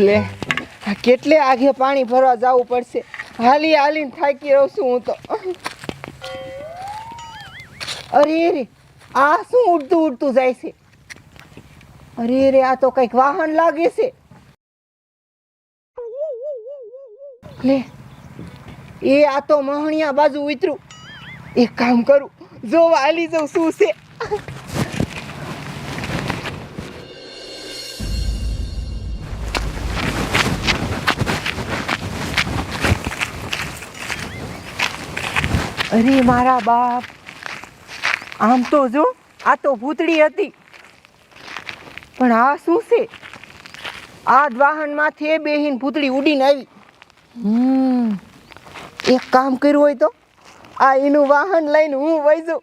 લે. કેટલે આગે પાણી ભરવા જવું પડશે? હાલી, હાલીને થાકી રહું છું હું તો. અરે રે આ શું ઉડતું ઉડતું જાય છે? અરે રે આ તો કંઈક વાહન લાગે છે. લે, એ આ તો મહણિયા બાજુ ઉતરું. એક કામ કરું. જો હાલી જો શું છે? અરે, મારા બાપ. આમ તો જો, આ તો ભૂતળી હતી. પણ આ શું છે? આ વાહનમાંથી એ બેહીન ભૂતળી ઉડીને આવી. હમ, એક કામ કર્યું હોય તો આ એનું વાહન લઈને હું વહી જાઉં.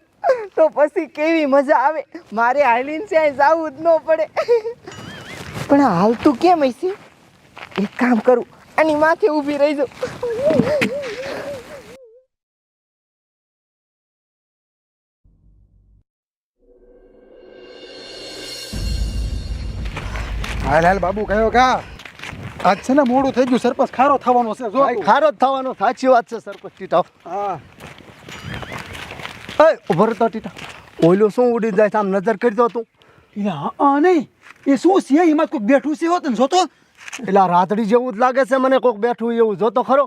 તો પછી કેવી મજા આવે? મારે હાલીને ત્યાં જવું જ ન પડે. પણ હાલતું કેમ હશે? એક કામ કરું, આની માથે ઊભી રહી જાઉં. હાલ હાલ બાબુ કયો કા આજ છે ને મોડું થઈ ગયું સરપંચ ખારો થવાનો છે જો ખારો જ થવાનો સાચી વાત છે સરપંચ ટીટા. હા. એ ઉભર તો ટીટા. ઓઈલો શું ઉડી જાય છે આમ નજર કરી દો તું. હા નહીં. એ શું છે એમાં કોઈક બેઠું છે હોત ને જોતો? એટલે આ રાતડી જેવું જ લાગે છે મને કોઈક બેઠું એવું જોતો ખરો?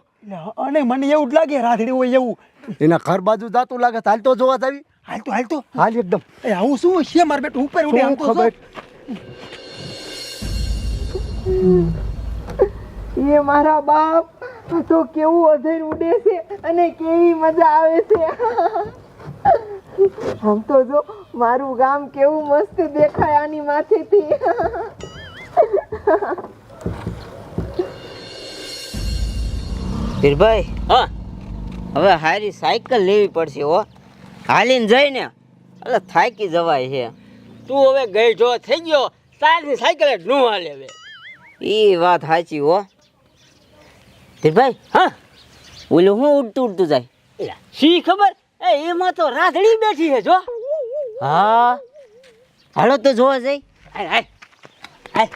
અને મને એવું જ લાગે રાતડી હોય એવું. એના ઘર બાજુ જાતું લાગે તો હાલ તો જોવા જાવી. હાલ તો હાલ તો. હાલ એકદમ. એ આવું શું છે મારે બેઠું ઉપર ઉડી આમ તો ખબર. એ મારા બાપ તો કેવું અધેર ઉડે છે અને કેવી મજા આવે છે. આમ તો જો મારું ગામ કેવું મસ્ત દેખાય આની માથેથી. ભીરભાઈ હા. હવે હારી સાયકલ લેવી પડશે હો. હાલીને જઈને એટલે થાકી જવાય છે. તું હવે ગઈ જો થઈ ગયો. તારની સાયકલ જ નું હાલે હવે. એ વાત સાચી હો. ધીરભાઈ હા? ઓલું હું ઉડતું ઉડતું જાય? શી ખબર? એ એમાં તો રાધડી બેઠી છે જો. હા. હાલો તો જોવા જઈ. હાય હાય. હાય.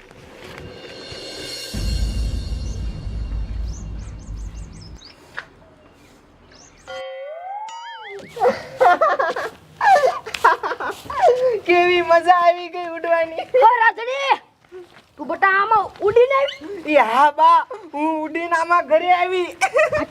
ઉડીને આવી? એ હા બા હું ઉડીને આમાં ઘરે આવી.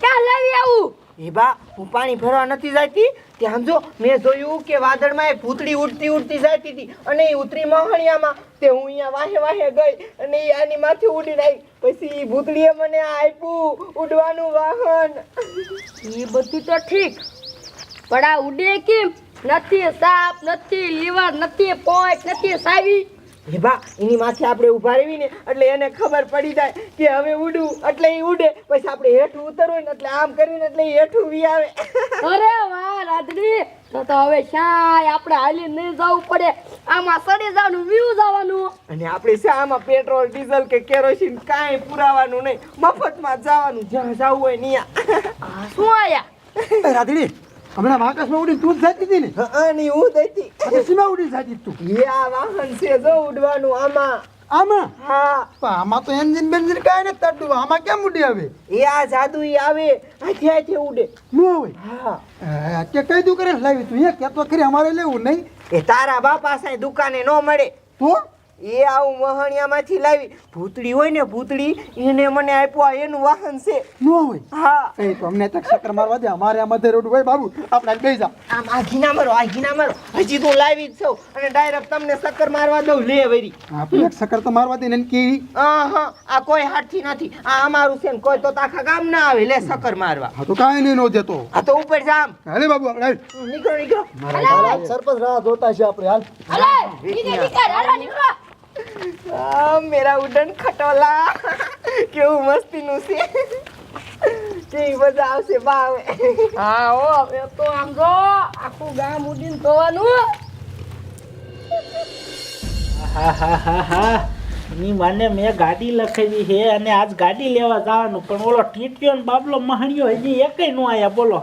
ક્યાં લાવી આવું? એ બા હું પાણી ભરવા નથી જતી ત્યાં જો મેં જોયું કે વાદળમાં એ ભૂતળી ઉડતી ઉડતી જતી હતી. અને એ ઉતરી મહણિયામાં તે હું અહીંયા વાહે વાહે ગઈ અને એ આની માથે ઉડીને આવી. પછી એ ભૂતળીએ મને આપ્યું ઉડવાનું વાહન. એ બધું તો ઠીક. પણ આ ઉડે કેમ? નથી સાપ નથી લીવર નથી પોઈન્ટ નથી સાવી. બા એની માથે આપણે ઊભા રહીને એટલે એને ખબર પડી જાય કે હવે ઉડું એટલે એ ઉડે. પછી આપણે હેઠું ઉતરવું ને એટલે આમ કરીને એટલે હેઠું વી આવે. અરે વાહ રાધડી તો તો હવે શાય આપણે હાલી નહીં જવું પડે. આમાં સડી જવાનું વ્યૂ જવાનું. અને આપણે શા આમાં પેટ્રોલ ડીઝલ કે કેરોસીન કાંઈ પુરાવાનું નહીં. મફતમાં જવાનું જ્યાં જવું હોય ત્યાં શું આયા? રાધડી હમણાં આકાશમાં ઉડી તું જ જાતી હતી ને? અને હું દઈતી પછી સીમા ઉડી જાતી તું? એ આ વાહન છે જો ઉડવાનું આમાં. આમાં? હા. પણ આમાં તો એન્જિન બેન્જિન કાંઈ નથી તરતું. આમાં કેમ ઉડી આવે એ આ જાદુ ઈ આવે હાથે હાથે ઉડે. મો હોય હા. કે કઈ દુકાને કરે લાવી તું? એ તો ખરી અમારે લેવું નહીં. એ તારા બાપા સાંઈ દુકાને ન મળે. તો? એ આવું મહણિયામાંથી લાવી. ભૂતળી હોય ને ભૂતળી એને મને આપ્યો આ એનું વાહન છે. નો હોય? હા. એ તો અમને તક ચક્કર મારવા દે. અમારે આ મધે રોડ હોય બાબુ. આપણે બે જા આમ આ ઘીના મારો આ ઘીના મારો. હજી તો લાવી જ છો અને ડાયરેક્ટ તમને ચક્કર મારવા દઉં. લે વરી. આપણે એક ચક્કર તો મારવા દે ને કેવી? હા હા. આ કોઈ હાથથી નથી. આ અમારું છે ને કોઈ તો તાખા ગામ ના આવે. લે ચક્કર મારવા. હા તો કાઈ નહીં નો દેતો. આ તો ઉપર જામ હાલે બાબુ આપણે. નીકળો નીકળો. સરપંચ રાહ જોતા છે આપણે હાલ. હાલે. નીકળ નીકળ. હાલો નીકળો. આ મેરા ઉડન ખટોલા. કેવું મસ્તીનું છે. કેવી બધા આવશે બા હા ઓ હવે તો આમ જો આખું ગામ ઉડીને જોવાનું. હા હા હા હા. ની માને મેં ગાડી લખાવી છે અને આજ ગાડી લેવા જવાનું. પણ ઓલો ટીટીયો ને બાબલો મહણિયો હજી એકય નો આયા બોલો.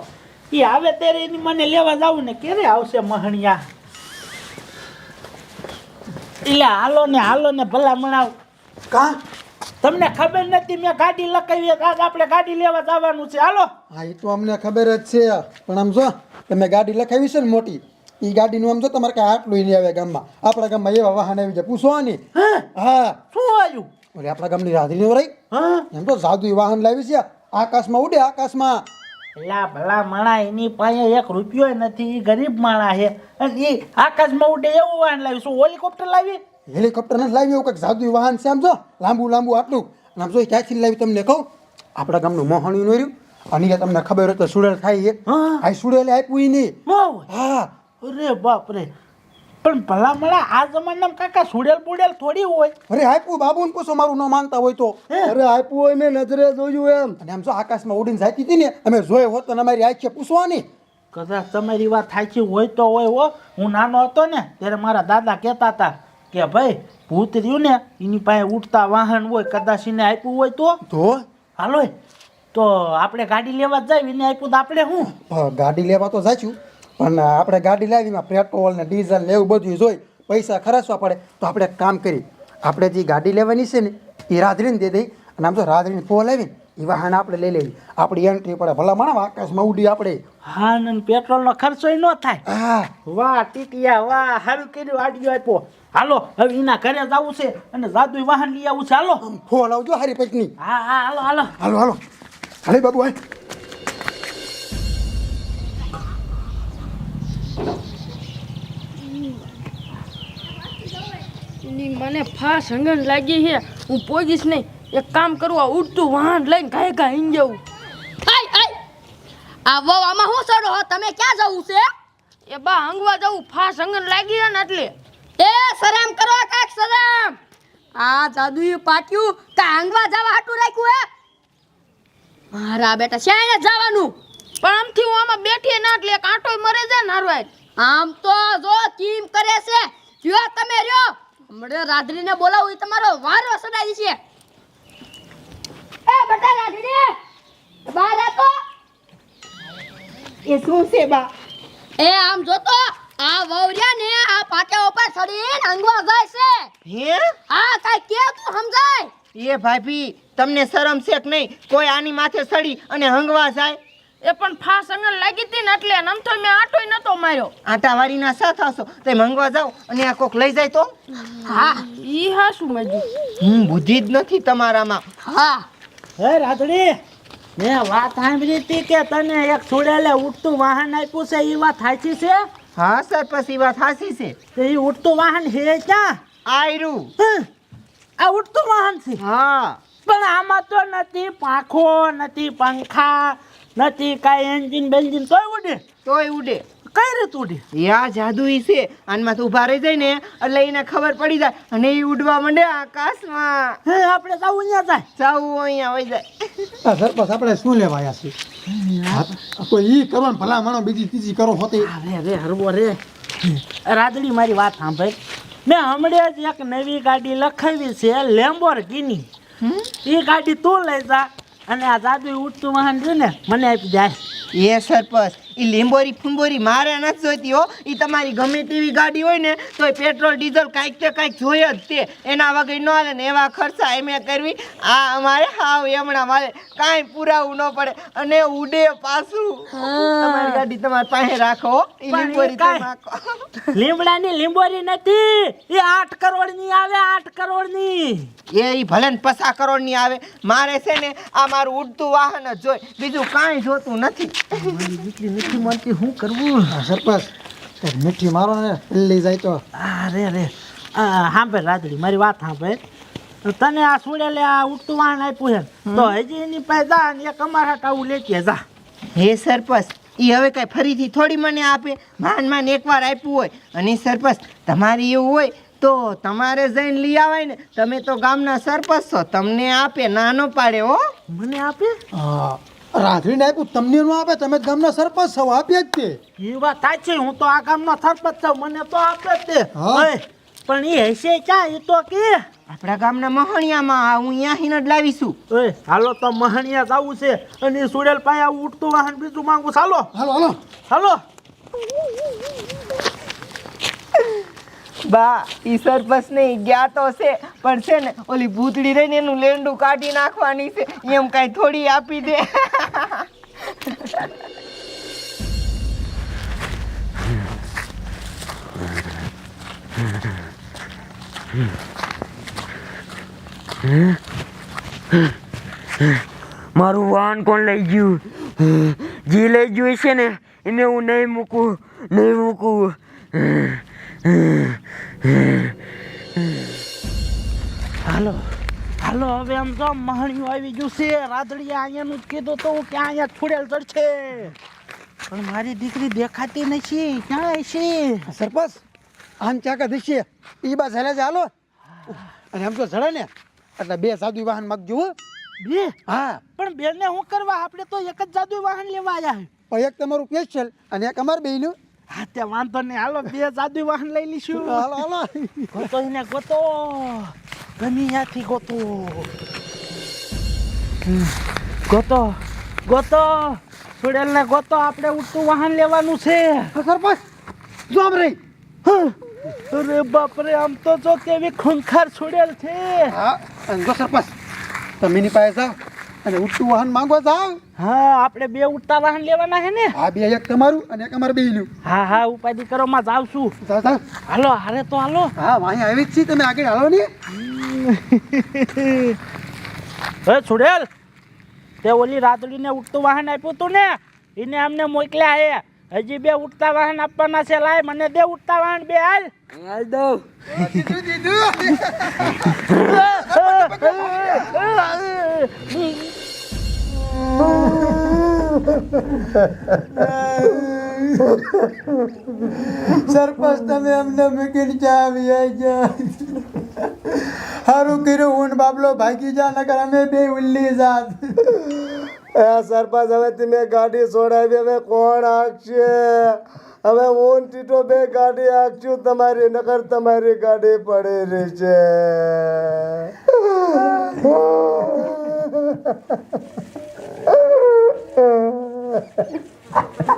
એ આવે ત્યારે એની મને લેવા જાવું ને ક્યારે આવશે મહણિયા? એટલે હાલો ને હાલો ને ભલા મણાવ. કા? તમને ખબર નથી મેં ગાડી લખાવી આજ આપણે ગાડી લેવા જવાનું છે. હાલો. હા એ તો અમને ખબર જ છે. પણ આમ જો તમે ગાડી લખાવી છે ને મોટી એ ગાડીનું આમ જો તમારે કાંઈ આટલું નહીં આવે ગામમાં. આપણા ગામમાં એવા વાહન આવી જાય. પૂછો નહીં હા. શું આવ્યું? ઓલી આપણા ગામની રાધરી હા એમ તો સાદું વાહન લાવી છે. આકાશમાં ઉડે આકાશમાં. એલા ભલા માણા એની પાસે એક રૂપિયો નથી ગરીબ માણા છે. અને એ આકાશમાં ઉડે એવું વાહન લાવી શું હેલિકોપ્ટર લાવી? હેલિકોપ્ટર નથી લાવી એવું કંઈક જાદુ વાહન છે આમ જો? લાંબુ લાંબુ આટલું. અને આમ જો ક્યાંથી લાવી તમને કહું? આપણા ગામનું મોહણીનું નોર્યું અને તમને ખબર હોય તો સુડેલ થાય એ હા. આ સુડેલ આપ્યું નહીં. હા. અરે બાપ રે પણ ભલા મળા આ જમાનામાં કાકા સુડેલ બુડેલ થોડી હોય. અરે આપ્યું બાબુને પૂછો મારું ન માનતા હોય તો. અરે આપ્યું હોય મેં નજરે જોયું એમ. અને આમ જો આકાશમાં ઉડીને જાતી હતી ને અમે જોયો હોત તો અમારી આંખે પૂછવાની. કદાચ તમારી વાત સાચી હોય તો હોય હો. હું નાનો હતો ને ત્યારે મારા દાદા કહેતા હતા કે ભાઈ ભૂત રહ્યું ને એની પાસે ઉઠતા વાહન હોય કદાચ એને આપ્યું હોય તો. તો? હાલો તો આપણે ગાડી લેવા જાય એને આપ્યું તો આપણે શું? ગાડી લેવા તો જાચ્યું પણ આપણે ગાડી લાવીમાં પેટ્રોલ ને ડીઝલ ને એવું બધું જોઈ પૈસા ખર્ચવા પડે તો આપણે એક કામ કરી આપણે જે ગાડી લેવાની છે ને એ રાધરીને દે દઈ અને આમ તો રાધરીને ફોલ લાવીને એ વાહન આપણે લઈ લેવી આપણી એન્ટ્રી પડે ભલા માણા આકાશમાં ઉડી આપણે. હા ને પેટ્રોલનો ખર્ચો ન થાય. હા. વાહ ટીટિયા વાહ સારું કર્યું આડિયો આપ્યો. હાલો હવે એના ઘરે જવું છે અને જાદુ વાહન લઈ આવું છે. હાલો. ફો ફોલ આવજો હારી પૈકની હા હા હાલો હાલો. હાલો હાલો. હાલે બાબુ હાલ. એની મને ફાસ હંગન લાગી છે. હું પોગીશ નહીં. એક કામ કરું આ ઉડતું વાહન લઈને ઘાય ઘા હિન જવું આય આય. આ વહુ આમાં શું સડો હો? તમે ક્યાં જવું છે? એ બા હંગવા જવું. ફાસ હંગન લાગી છે ને એટલે. એ શરમ કરો કાક શરમ આ જાદુયું પાટ્યું કા હંગવા જવા હાટું રાખ્યું હે? મારા બેટા શેને જવાનું? પણ આમથી હું આમાં બેઠી ના એટલે કાંટો મરે છે ને આમ તો જો કીમ કરે છે. જો તમે રહ્યો હમણે રાધરીને બોલાવું એ તમારો વારો સડાઈ છે. એ બટા રાધરી બહાર આતો એ શું છે બા? એ આમ જોતો આ વવરિયા ને આ પાટા ઉપર ચડીને અંગવા જાય છે. હે? હા કાઈ કે તું સમજાય. એ ભાભી તમને શરમ છે કે નહીં? કોઈ આની માથે સડી અને હંગવા જાય? એ પણ ફાસ અંગલ લાગી હતી ને એટલે આમ તો મેં આટો નતો માર્યો. આટા વાળી ના સા થશો તે મંગવા જાવ અને આ કોક લઈ જાય તો. હા ઈ હા શું મજુ હું બુદ્ધિ જ નથી તમારામાં. હા. હે રાધડી મેં વાત સાંભળી હતી કે તને એક છોડેલે ઉડતું વાહન આપ્યું છે એ વાત સાચી છે? હા સર પછી વાત સાચી છે. તો એ ઉડતું વાહન છે ક્યાં? આયરું. આ ઉડતું વાહન છે? હા. પણ આમાં તો નથી પાંખો નથી પંખા નથી કાંઈ એન્જિન બેન્જિન તોય ઉડે. તોય ઉડે. કઈ રીતે ઉડે? યા જાદુઈ છે. આનમાં ઊભા રહી જાય ને એટલે એને ખબર પડી જાય. અને એ ઉડવા માંડે આકાશમાં. હે આપણે જવું અહીંયા જાય સાવ અહીંયા વહી જાય. આ સરપંચ આપણે શું લેવા આવ્યા છીએ? કોઈ ઈ કરો ને ભલા માણો બીજી ત્રીજી કરો હોતી. અરે રે હરવો રે. રાદડી મારી વાત સાંભળ. મેં હમણાં જ એક નવી ગાડી લખાવી છે લેમ્બોર્ગિની એ ગાડી તું લઈ જા. અને આ દાદુ ઉઠતું વાહન રહ્યું ને મને આપી જાય એ સરપંચ એ લીંબોરી ફૂંબોરી મારે નથી જોઈતી હો. એ તમારી ગમે તેવી ગાડી હોય ને તો એ પેટ્રોલ ડીઝલ કાંઈક તે કાંઈક જોઈએ જ તે. એના વગર ન હાલે ને એવા ખર્ચા એમ કરવી. આ અમારે હાવ એમણા મારે કાંઈ પુરાવું ન પડે. અને ઉડે પાછું. તમારી ગાડી તમારી પાસે રાખો એ લીંબોરી રાખો. લીમડાની લીંબોરી નથી. એ આઠ કરોડની આવે આઠ કરોડની. એ ભલે ને પચાસ કરોડની આવે. મારે છે ને આ મારું ઉડતું વાહન જ જોઈ. બીજું કાંઈ જોતું નથી મારી દીકરી નથી માનતી શું કરવું સરપંચ મીઠી મારો ને પેલી જાય તો. અરે અરે સાંભળ રાદડી મારી વાત સાંભળ તને આ સુડેલે આ ઉઠતું વાહન આપ્યું છે તો હજી એની પાસે જા અને એક અમારા ટાવું લેતી જા. હે સરપંચ એ હવે કઈ ફરીથી થોડી મને આપે? માન માન એકવાર આપ્યું હોય. અને સરપંચ તમારી એવું હોય તો તમારે જઈને લઈ આવે ને. તમે તો ગામના સરપંચ છો તમને આપે નાનો પાડે હો. મને આપે? હા. રાત્રિને આપ્યું તમને ન આપે તમે ગામના સરપંચ છો આપીએ જ તે. એ વાત સાચી હું તો આ ગામનો સરપંચ છું મને તો આપે જ તે. પણ એ હશે ક્યાં એ તો કે? આપણા ગામના મહણિયામાં આ હું અહીંયાથી જ લાવીશું. ઓય હાલો તો મહણિયા જવું છે અને સુરેલ સુડેલ ઉઠતું આવું વાહન બીજું માંગુ ચાલો. હાલો હાલો. હાલો. બા, ઈ સરપંચ નહીં, ગયા તો છે, પણ છે ને, ઓલી ભૂતડી રહીને એનું લેંડું કાઢી નાખવાની છે, એમ કાંઈ થોડી આપી દે. મારું વાહન કોણ લઈ ગયું? જે લઈ ગયું છે ને, એને હું નહીં મૂકું નહીં મૂકું. હાલો. હાલો હવે આમ તો મહાણિયું આવી ગયું છે. રાધડીએ અહીંયાનું જ કીધું તો કે અહીંયા છોડેલ ચડશે. પણ મારી દીકરી દેખાતી નથી. ક્યાં છે? સરપંચ આમ ચાકા દિશીએ એ બા ઝલે છે હાલો. અને આમ તો ઝડે ને. એટલે બે સાદુ વાહન માગજો. બે? હા. પણ બેનને શું કરવા? આપણે તો એક જ જાદુ વાહન લેવા આવ્યા પણ એક તમારું સ્પેશિયલ અને એક અમાર બેયનું. હા તે વાંધો નહીં. હાલો બે જાદુ વાહન લઈ લઈશું. હાલો હાલો. ગોતો એને ગોતો. ગમી ત્યાંથી ગોતો. ગોતો ગોતો. સુડેલ ને ગોતો આપણે ઉડતું વાહન લેવાનું છે. સરપંચ. જો આમ રહી. અરે બાપરે આમ તો જો કેવી ખૂંખાર છોડેલ છે. હા અંગો સરપંચ તમે પાસે જાઓ. અને ઉઠતું વાહન માંગવા જાઓ હા આપણે બે ઉડતા વાહન લેવાના છે ને. હા બે એક તમારું અને એક અમારું બેયનું. હા હા ઉપાધિ કરો માં જાવ છું. હાલો હારે તો હાલો. હા વાહી આવી જ છીએ તમે આગળ હાલો ને. હે છોડેલ તે ઓલી રાતડીને ઉડતું વાહન આપ્યું તું ને એને અમને મોકલ્યા હે. હજી બે ઉડતા વાહન આપવાના છે લાય મને દે ઉડતા વાહન બે હાલ. હાલ દઉં. દીધું દીધું. સરપંચ, તમે અમને મૂકીને ચા આવી ગયા સારું કર્યું ઊંડ બાબલો ભાગી જા, નકર અમે બે ઉલ્લી જાત. સરપંચ, હવે તમે ગાડી છોડાવી, હવે કોણ હાંકશે? હવે હું ટીટો બે ગાડી હાંકશું તમારી, નકર તમારી ગાડી પડી રહી છે Ha ha ha.